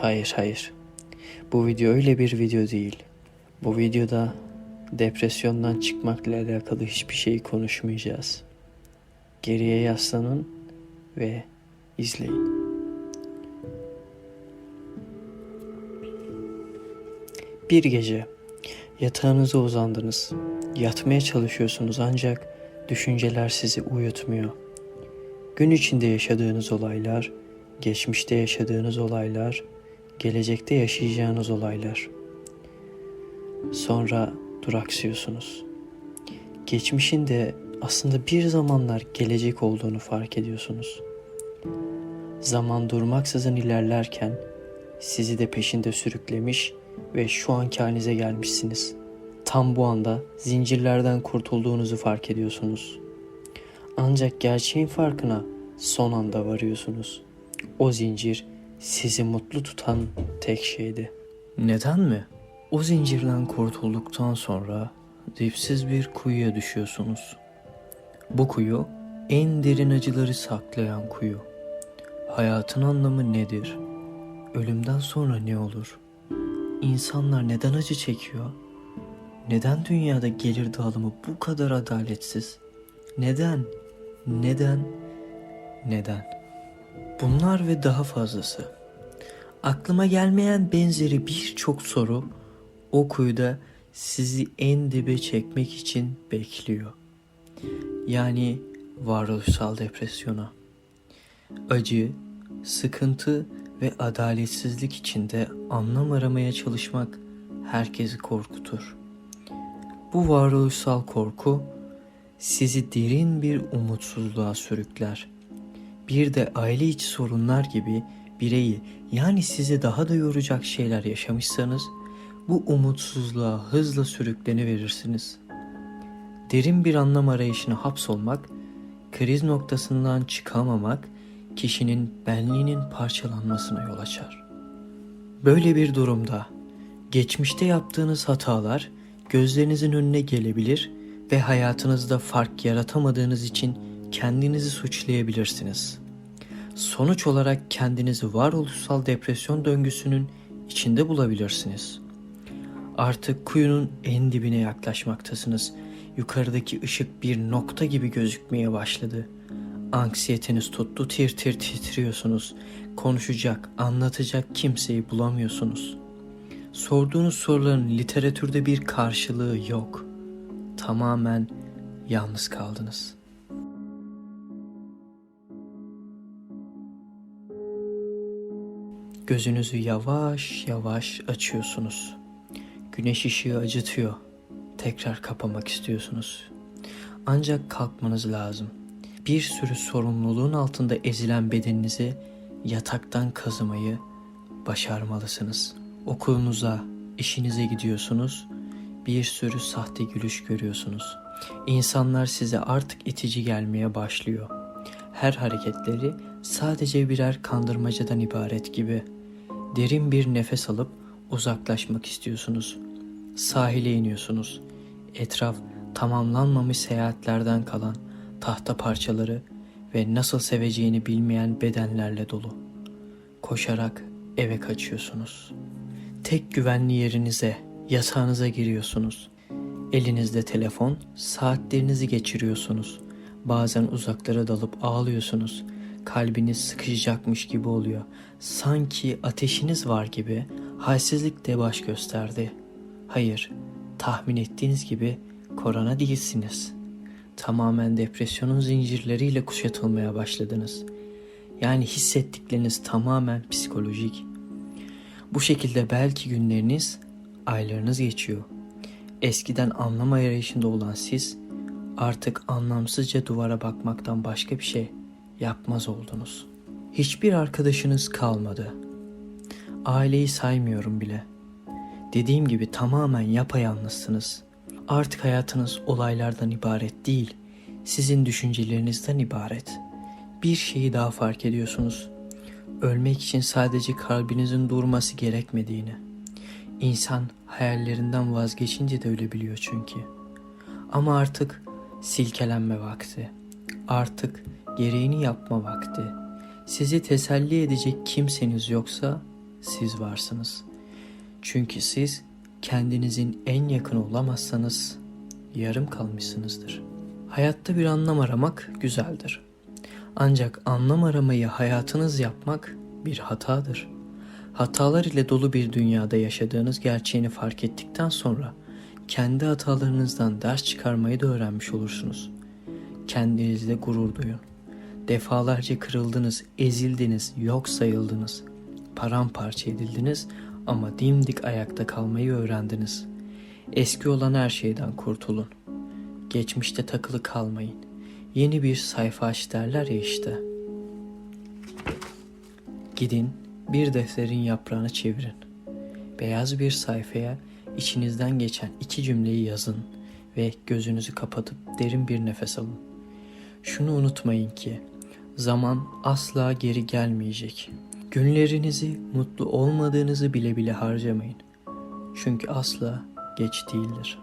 Hayır hayır. Bu video öyle bir video değil. Bu videoda depresyondan çıkmakla alakalı hiçbir şey konuşmayacağız. Geriye yaslanın ve izleyin. Bir gece yatağınıza uzandınız. Yatmaya çalışıyorsunuz ancak düşünceler sizi uyutmuyor. Gün içinde yaşadığınız olaylar, geçmişte yaşadığınız olaylar, gelecekte yaşayacağınız olaylar. Sonra duraksıyorsunuz. Geçmişin de aslında bir zamanlar gelecek olduğunu fark ediyorsunuz. Zaman durmaksızın ilerlerken sizi de peşinde sürüklemiş ve şu anki halinize gelmişsiniz. Tam bu anda zincirlerden kurtulduğunuzu fark ediyorsunuz. Ancak gerçeğin farkına son anda varıyorsunuz. O zincir sizi mutlu tutan tek şeydi. Neden mi? O zincirden kurtulduktan sonra dipsiz bir kuyuya düşüyorsunuz. Bu kuyu en derin acıları saklayan kuyu. Hayatın anlamı nedir? Ölümden sonra ne olur? İnsanlar neden acı çekiyor? Neden dünyada gelir dağılımı bu kadar adaletsiz? Neden? Neden? Neden? Bunlar ve daha fazlası. Aklıma gelmeyen benzeri birçok soru o kuyuda sizi en dibe çekmek için bekliyor. Yani varoluşsal depresyona. Acı, sıkıntı ve adaletsizlik içinde anlam aramaya çalışmak herkesi korkutur. Bu varoluşsal korku sizi derin bir umutsuzluğa sürükler. Bir de aile içi sorunlar gibi bireyi yani sizi daha da yoracak şeyler yaşamışsanız bu umutsuzluğa hızla sürükleniverirsiniz. Derin bir anlam arayışına hapsolmak, kriz noktasından çıkamamak kişinin benliğinin parçalanmasına yol açar. Böyle bir durumda geçmişte yaptığınız hatalar gözlerinizin önüne gelebilir ve hayatınızda fark yaratamadığınız için kendinizi suçlayabilirsiniz. Sonuç olarak kendinizi varoluşsal depresyon döngüsünün içinde bulabilirsiniz. Artık kuyunun en dibine yaklaşmaktasınız. Yukarıdaki ışık bir nokta gibi gözükmeye başladı. Anksiyeteniz tuttu, tir tir titriyorsunuz. Konuşacak, anlatacak kimseyi bulamıyorsunuz. Sorduğunuz soruların literatürde bir karşılığı yok. Tamamen yalnız kaldınız. Gözünüzü yavaş yavaş açıyorsunuz. Güneş ışığı acıtıyor. Tekrar kapamak istiyorsunuz. Ancak kalkmanız lazım. Bir sürü sorumluluğun altında ezilen bedeninizi yataktan kazımayı başarmalısınız. Okulunuza, işinize gidiyorsunuz. Bir sürü sahte gülüş görüyorsunuz. İnsanlar size artık itici gelmeye başlıyor. Her hareketleri sadece birer kandırmacadan ibaret gibi. Derin bir nefes alıp uzaklaşmak istiyorsunuz. Sahile iniyorsunuz. Etraf tamamlanmamış seyahatlerden kalan tahta parçaları ve nasıl seveceğini bilmeyen bedenlerle dolu. Koşarak eve kaçıyorsunuz. Tek güvenli yerinize, yatağınıza giriyorsunuz. Elinizde telefon, saatlerinizi geçiriyorsunuz. Bazen uzaklara dalıp ağlıyorsunuz. Kalbiniz sıkışacakmış gibi oluyor. Sanki ateşiniz var gibi halsizlik de baş gösterdi. Hayır, tahmin ettiğiniz gibi korona değilsiniz. Tamamen depresyonun zincirleriyle kuşatılmaya başladınız. Yani hissettikleriniz tamamen psikolojik. Bu şekilde belki günleriniz, aylarınız geçiyor. Eskiden anlam arayışında olan siz artık anlamsızca duvara bakmaktan başka bir şey yapmaz oldunuz. Hiçbir arkadaşınız kalmadı. Aileyi saymıyorum bile. Dediğim gibi tamamen yapayalnızsınız. Artık hayatınız olaylardan ibaret değil, sizin düşüncelerinizden ibaret. Bir şeyi daha fark ediyorsunuz. Ölmek için sadece kalbinizin durması gerekmediğini. İnsan hayallerinden vazgeçince de ölebiliyor çünkü. Ama artık silkelenme vakti. Artık gereğini yapma vakti. Sizi teselli edecek kimseniz yoksa siz varsınız. Çünkü siz kendinizin en yakın olamazsanız yarım kalmışsınızdır. Hayatta bir anlam aramak güzeldir. Ancak anlam aramayı hayatınız yapmak bir hatadır. Hatalar ile dolu bir dünyada yaşadığınız gerçeğini fark ettikten sonra kendi hatalarınızdan ders çıkarmayı da öğrenmiş olursunuz. Kendinizle gurur duyun. Defalarca kırıldınız, ezildiniz, yok sayıldınız. Paramparça edildiniz ama dimdik ayakta kalmayı öğrendiniz. Eski olan her şeyden kurtulun. Geçmişte takılı kalmayın. Yeni bir sayfa aç derler ya işte. Gidin bir defterin yaprağını çevirin. Beyaz bir sayfaya içinizden geçen iki cümleyi yazın ve gözünüzü kapatıp derin bir nefes alın. Şunu unutmayın ki zaman asla geri gelmeyecek. Günlerinizi mutlu olmadığınızı bile bile harcamayın. Çünkü asla geç değildir.